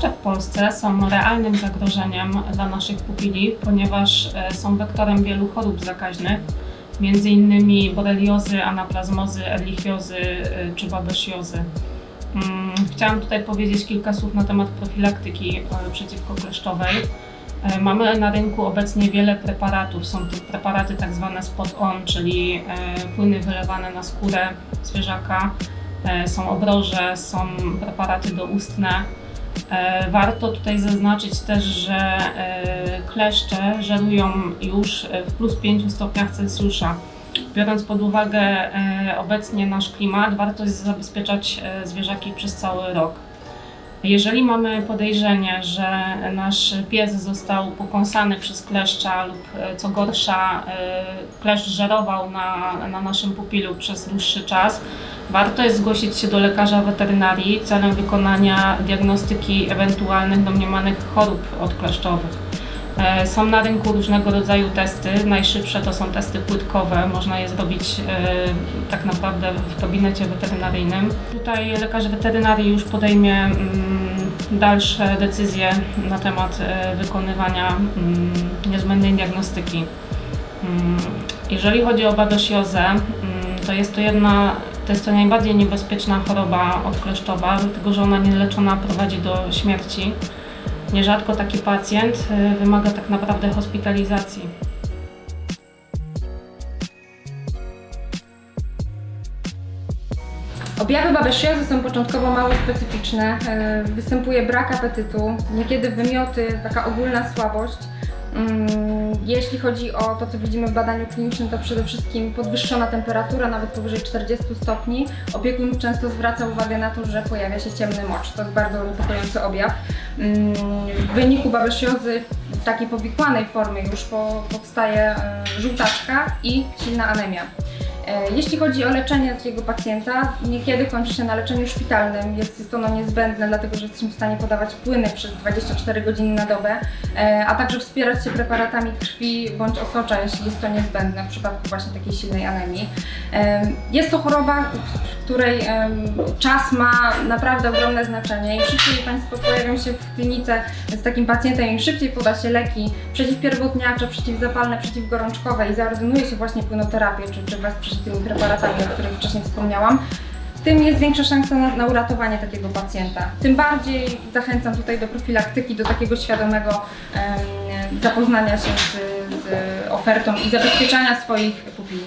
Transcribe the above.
kleszcze w Polsce są realnym zagrożeniem dla naszych pupili, ponieważ e, są wektorem wielu chorób zakaźnych, innymi boreliozy, anaplazmozy, erlichiozy e, czy babesjozy. Mm, Chciałam tutaj powiedzieć kilka słów na temat profilaktyki e, przeciwko kleszczowej. Mamy na rynku obecnie wiele preparatów. Są to preparaty tak zwane spot-on, czyli płyny wylewane na skórę zwierzaka. Są obroże, są preparaty doustne. E, Warto tutaj zaznaczyć też, że e, kleszcze żerują już w plus 5 stopniach Celsjusza. Biorąc pod uwagę e, obecnie nasz klimat, warto zabezpieczać zwierzaki przez cały rok. Jeżeli mamy podejrzenie, że nasz pies został pokąsany przez kleszcza lub e, co gorsza e, kleszcz żerował na, na naszym pupilu przez dłuższy czas, warto jest zgłosić się do lekarza weterynarii celem wykonania diagnostyki ewentualnych domniemanych chorób odkleszczowych. E, Są na rynku różnego rodzaju testy. Najszybsze to są testy płytkowe. Można je zrobić e, tak naprawdę w gabinecie weterynaryjnym. Tutaj lekarz weterynarii już podejmie mm, dalsze decyzje na temat e, wykonywania mm, niezbędnej diagnostyki. Mm, Jeżeli chodzi o babesiozę, mm, to jest to jedna, to jest to najbardziej niebezpieczna choroba odkleszczowa, dlatego że ona nieleczona prowadzi do śmierci. Nierzadko taki pacjent y, wymaga tak naprawdę hospitalizacji. Objawy babesiozy są początkowo mało specyficzne. E, Występuje brak apetytu, niekiedy wymioty, taka ogólna słabość. Mm, Jeśli chodzi o to, co widzimy w badaniu klinicznym, to przede wszystkim podwyższona temperatura, nawet powyżej 40 stopni. Opiekun często zwraca uwagę na to, że pojawia się ciemny mocz. To jest bardzo niepokojący objaw. W wyniku babesiozy w takiej powikłanej formie już po, powstaje e, żółtaczka i silna anemia. E, Jeśli chodzi o leczenie takiego pacjenta, niekiedy kończy się na leczeniu szpitalnym. Jest, jest ono niezbędne, dlatego że jesteśmy w stanie podawać płyny przez 24 godziny na dobę, e, a także wspierać się preparatami krwi bądź osocza, jeśli jest to niezbędne w przypadku właśnie takiej silnej anemii. Jest to choroba, której czas ma naprawdę ogromne znaczenie. Im szybciej Państwo pojawią się w klinice z takim pacjentem, im szybciej poda się leki przeciwpierwotniacze, przeciwzapalne, przeciwgorączkowe i zaordynuje się właśnie płynoterapię, czy, czy wesprze się tymi preparatami, o których wcześniej wspomniałam, tym jest większa szansa na, na uratowanie takiego pacjenta. Tym bardziej zachęcam tutaj do profilaktyki, do takiego świadomego zapoznania się z, z ofertą i zabezpieczania swoich pupili.